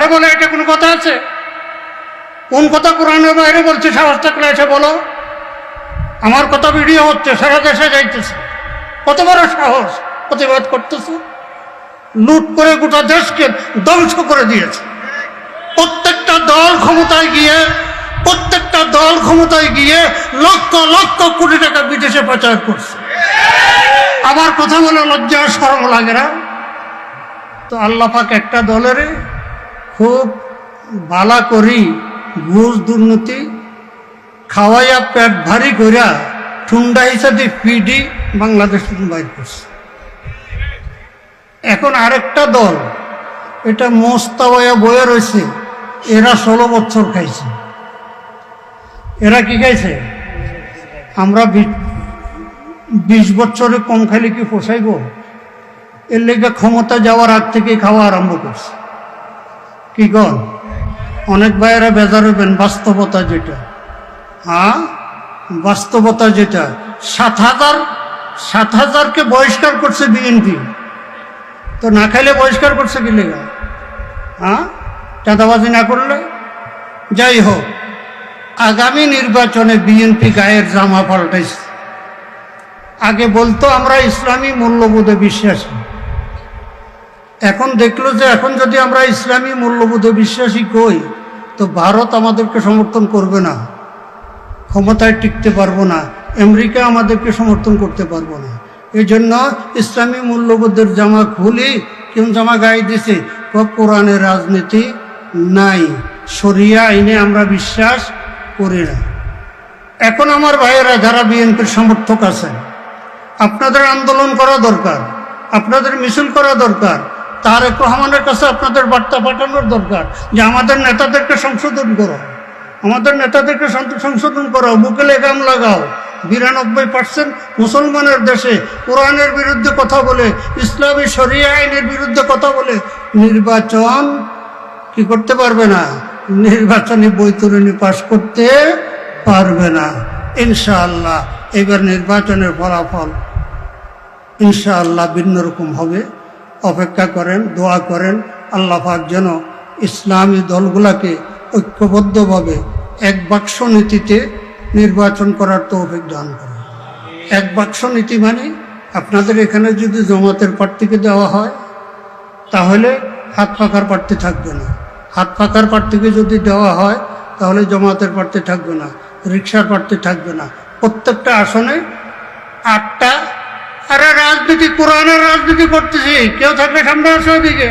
ধারে বলে এটা কোনো কথা আছে? কোন কথা কোরআনের বাইরে বলছে সাহস থাকলে এসে বলো। আমার কথা ভিডিও হচ্ছে, সারা দেশে যাইতেছে। কত বড় সাহস, প্রতিবাদ করতেছে। লুট করে গোটা দেশকে ধ্বংস করে দিয়েছে। প্রত্যেকটা দল ক্ষমতায় গিয়ে, প্রত্যেকটা দল ক্ষমতায় গিয়ে লক্ষ লক্ষ কোটি টাকা বিদেশে পাচার করছে। আমার কথা বলে লজ্জা সরম লাগে না। তো আল্লাহ পাক একটা দলের খুব বালা করি ঘুষ দুর্নীতি খাওয়াইয়া পেট ভারী কইরা ঠুন্ডা হিসাবে পিডি বাংলাদেশ বাইর করছে। এখন আরেকটা দল, এটা মোস্তাওয়া বয়ে রয়েছে, এরা ষোলো বছর খাইছে। এরা কি খাইছে? আমরা বিশ বছরে কম খাইলে কি পোষাইব? এর লেগে ক্ষমতা যাওয়ার আগ থেকে খাওয়া আরম্ভ করছে। কি কন অনেক ভাইয়েরা বেজার হবেন বাস্তবতা যেটা। হ্যাঁ? বাস্তবতা যেটা। সাত হাজার, সাত হাজারকে বহিষ্কার করছে বিএনপি তো না খাইলে বহিষ্কার করছে কি লেগা? হ্যাঁ? চাঁদাবাজি না করলে? যাই হোক, আগামী নির্বাচনে বিএনপি গায়ের জামা পাল্টাইছে। আগে বলতো আমরা ইসলামী মূল্যবোধে বিশ্বাসী। এখন দেখল যে এখন যদি আমরা ইসলামী মূল্যবোধে বিশ্বাসী কই, তো ভারত আমাদেরকে সমর্থন করবে না। ক্ষমতায় টিকতে পারব না। আমেরিকা আমাদেরকে সমর্থন করতে পারব না। এই জন্য ইসলামী মূল্যবোধের জামা খুলি কেউ জামা গায়ে দিছে? কোরআনের রাজনীতি নাই। শরিয়া আইনে আমরা বিশ্বাস করি না। এখন আমার ভাইয়েরা যারা বিএনপির সমর্থক আছেন, আপনাদের আন্দোলন করা দরকার, আপনাদের মিছিল করা দরকার তারেক রহমানের কাছে আপনাদের বার্তা পাঠানোর দরকার যে আমাদের নেতাদেরকে সংশোধন করো। আমাদের নেতাদেরকে সংশোধন করো। বুকে লেগাম লাগাও। বিরানব্বই পার্সেন্ট মুসলমানের দেশে কোরআনের বিরুদ্ধে কথা বলে, ইসলামী শরিয়া আইনের বিরুদ্ধে কথা বলে, নির্বাচন কি করতে পারবে না? নির্বাচনী বৈতরণী পাশ করতে পারবে না। ইনশাআল্লাহ এবার নির্বাচনের ফলাফল ইনশাআল্লাহ ভিন্ন রকম হবে। অপেক্ষা করেন, দোয়া করেন, আল্লাহ পাক যেন ইসলামী দলগুলাকে ঐক্যবদ্ধভাবে এক বাক্স নীতিতে নির্বাচন করার তৌফিক দান করে এক বাক্স নীতি মানে আপনাদের এখানে যদি জমাতের প্রার্থীকে দেওয়া হয়, তাহলে হাত পাকার প্রার্থী থাকবে না। হাত পাকার প্রার্থীকে যদি দেওয়া হয়, তাহলে জমাতের প্রার্থী থাকবে না রিক্সার প্রার্থী থাকবে না। প্রত্যেকটা আসনে আটটা আরে রাজনীতি কোরআনের রাজনীতি করতেছি। কেউ থাকলে সামনে আসো ওদিকে